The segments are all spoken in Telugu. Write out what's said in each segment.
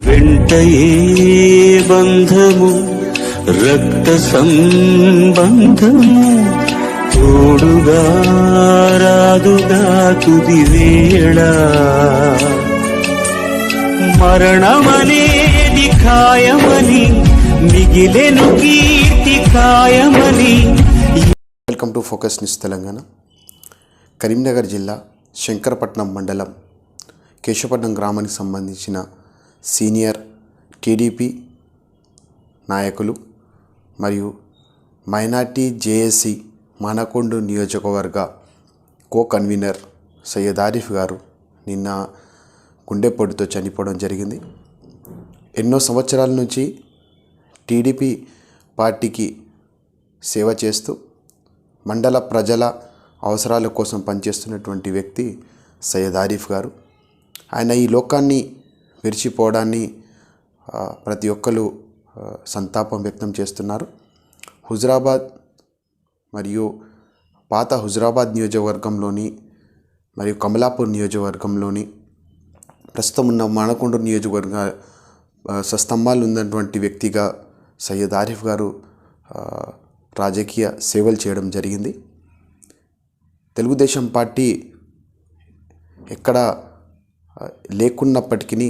వెంటయే బంధము రక్త సంబంధము తోడుగా రాదుగా తుది వేళ. మరణమనేది ఖాయమని మిగిలెను కీర్తి ఖాయమని. Welcome to Focus News Telangana. Karimnagar జిల్లా శంకరపట్నం మండలం కేశవపట్నం గ్రామానికి సంబంధించిన సీనియర్ టీడీపీ నాయకులు మరియు మైనార్టీ జేఏసీ మానకొండ నియోజకవర్గ కో కన్వీనర్ సయ్యద్ ఆరిఫ్ గారు నిన్న గుండెపోటుతో చనిపోవడం జరిగింది. ఎన్నో సంవత్సరాల నుంచి టీడీపీ పార్టీకి సేవ చేస్తూ మండల ప్రజల అవసరాల కోసం పనిచేస్తున్నటువంటి వ్యక్తి సయ్యద్ ఆరిఫ్ గారు. ఆయన ఈ లోకాన్ని విరిచిపోవడాన్ని ప్రతి ఒక్కరు సంతాపం వ్యక్తం చేస్తున్నారు. హుజరాబాద్ మరియు పాత హుజరాబాద్ నియోజకవర్గంలోని మరియు కమలాపూర్ నియోజకవర్గంలోని ప్రస్తుతం ఉన్న మానకొండ నియోజకవర్గ సస్తంభాలు ఉన్నటువంటి వ్యక్తిగా సయ్యద్ ఆరిఫ్ గారు రాజకీయ సేవలు చేయడం జరిగింది. తెలుగుదేశం పార్టీ ఎక్కడ లేకున్నప్పటికీ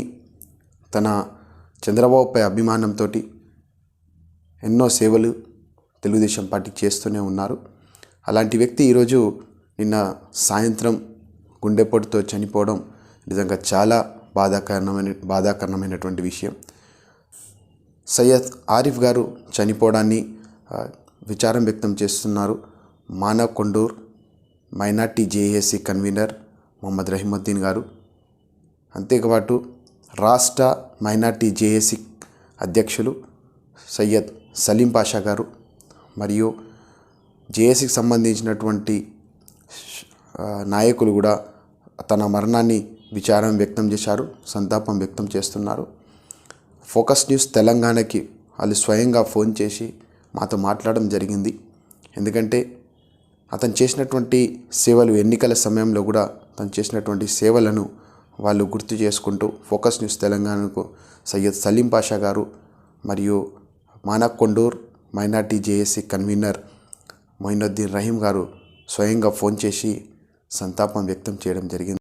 తన చంద్రబాబుపై అభిమానంతో ఎన్నో సేవలు తెలుగుదేశం పార్టీ చేస్తూనే ఉన్నారు. అలాంటి వ్యక్తి ఈరోజు నిన్న సాయంత్రం గుండెపోటుతో చనిపోవడం నిజంగా చాలా బాధాకరణమైన బాధాకరణమైనటువంటి విషయం. సయ్యద్ ఆరిఫ్ గారు చనిపోవడాన్ని విచారం వ్యక్తం చేస్తున్నారు. Manakondur minority JAC convener Mohammed Rahimuddin గారు. అంతేపాటు రాష్ట్ర మైనార్టీ జేఏసీ అధ్యక్షులు సయ్యద్ సలీం పాషా గారు మరియు జేఏసీకి సంబంధించినటువంటి నాయకులు కూడా తన మరణాన్ని విచారం వ్యక్తం చేశారు సంతాపం వ్యక్తం చేస్తున్నారు. ఫోకస్ న్యూస్ తెలంగాణకి వాళ్ళు స్వయంగా ఫోన్ చేసి మాతో మాట్లాడడం జరిగింది. ఎందుకంటే అతను చేసినటువంటి సేవలు ఎన్నికల సమయంలో కూడా తను చేసినటువంటి సేవలను వాళ్ళు గుర్తు చేసుకుంటూ ఫోకస్ న్యూస్ తెలంగాణకు సయ్యద్ సలీం పాషా గారు మరియు Manakondur minority JAC convener Moinuddin Rahim గారు స్వయంగా ఫోన్ చేసి సంతాపం వ్యక్తం చేయడం జరిగింది.